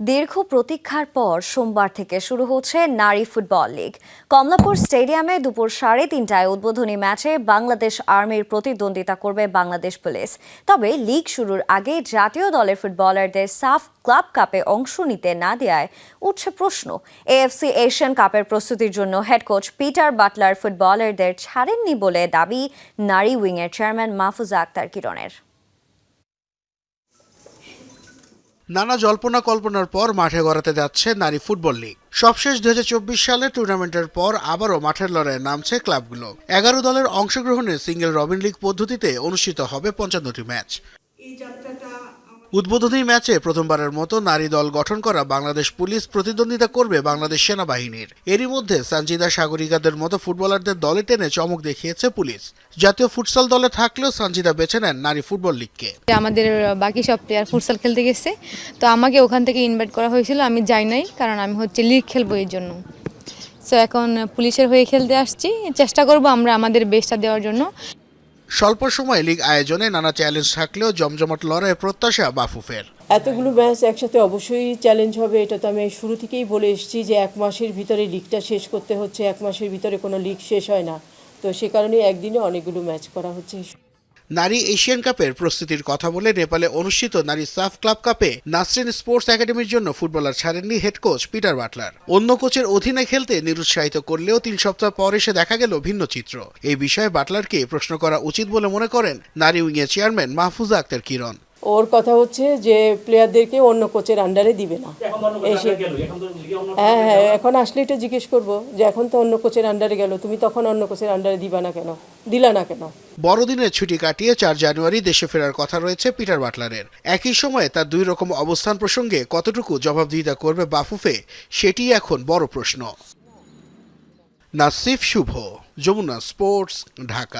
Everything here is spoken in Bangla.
দীর্ঘ প্রতীক্ষার পর সোমবার থেকে শুরু হচ্ছে নারী ফুটবল লীগ। কমলাপুর স্টেডিয়ামে দুপুর সাড়ে তিনটায় উদ্বোধনী ম্যাচে বাংলাদেশ আর্মির প্রতিদ্বন্দ্বিতা করবে বাংলাদেশ পুলিশ। তবে লিগ শুরুর আগে জাতীয় দলের ফুটবলারদের সাফ ক্লাব কাপে অংশ নিতে না দেওয়ায় উঠছে প্রশ্ন। এএফসি এশিয়ান কাপের প্রস্তুতির জন্য হেড কোচ পিটার বাটলার ফুটবলারদের ছাড়েননি বলে দাবি নারী উইংয়ের চেয়ারম্যান মাহফুজা আক্তার কিরণের। নানা জল্পনা কল্পনার পর মাঠে গড়াতে যাচ্ছে নারী ফুটবল লীগ। সবশেষ দু হাজার চব্বিশ সালে টুর্নামেন্টের পর আবারও মাঠের লড়াইয়ে নামছে ক্লাবগুলো। এগারো দলের অংশগ্রহণে সিঙ্গেল রবিন লীগ পদ্ধতিতে অনুষ্ঠিত হবে পঞ্চান্নটি ম্যাচ। উদ্বোধনী ম্যাচে প্রথমবারের মতো নারী দল গঠন করা বাংলাদেশ পুলিশ প্রতিদ্বন্দ্বিতা করবে বাংলাদেশ সেনাবাহিনীর। এরই মধ্যে সঞ্জিদা সাগরিকাদের মতো ফুটবলারদের দলে টেনে চমক দেখিয়েছে পুলিশ। জাতীয় ফুটসাল দলে থাকলেও সঞ্জিদা বেছে নেন নারী ফুটবল লিগকে। আমাদের বাকি সব প্লেয়ার ফুটসাল খেলতে গেছে, তো আমাকে ওখান থেকে ইনভাইট করা হয়েছিল, আমি যাই নাই, কারণ আমি হচ্ছে লিগ খেলব এর জন্য। সো এখন পুলিশের হয়ে খেলতে আসছি, চেষ্টা করব আমরা আমাদের বেস্টটা দেওয়ার জন্য। স্বল্প সময়ে লীগ আয়োজনে নানা চ্যালেঞ্জ থাকলেও জমজমাট লড়াই প্রত্যাশা বাফুফের। এতগুলো ম্যাচ একসাথে অবশ্যই চ্যালেঞ্জ হবে, এটা তো আমি শুরু থেকেই বলে এসেছি যে এক মাসের ভিতরে লিগটা শেষ করতে হচ্ছে, এক মাসের ভিতরে কোনো লিগ শেষ হয় না। তো সে কারণে একদিনে অনেকগুলো ম্যাচ করা হচ্ছে। নারী এশিয়ান কাপের প্রস্তুতির কথা বলে নেপালে অনুষ্ঠিত নারী সাফ ক্লাব কাপে নাসরিন স্পোর্টস একাডেমির জন্য ফুটবলার ছাড়েননি হেড কোচ পিটার বাটলার। অন্য কোচের অধীনে খেলতে নিরুৎসাহিত করলেও তিন সপ্তাহ পর এসে দেখা গেল ভিন্ন চিত্র। এই বিষয়ে বাটলারকে প্রশ্ন করা উচিত বলে মনে করেন নারী উইংয়ের চেয়ারম্যান মাহফুজা আক্তার কিরণ। ওর কথা হচ্ছে যে প্লেয়ারদেরকে অন্য কোচের আন্ডারে দিবে না। এসে হ্যাঁ হ্যাঁ এখন আসলে এটা জিজ্ঞেস করব যে এখন তো অন্য কোচের আন্ডারে গেল তুমি তখন অন্য কোচের আন্ডারে দিবা না কেন? দিলা না কেন? বড়দিনের ছুটি কাটিয়ে চার জানুয়ারি দেশে ফেরার কথা রয়েছে পিটার বাটলারের। একই সময়ে তার দুই রকম অবস্থান প্রসঙ্গে কতটুকু জবাবদিহিতা করবে বাফুফে সেটি এখন বড় প্রশ্ন। নাসিফ শুভ যমুনা স্পোর্টস ঢাকা।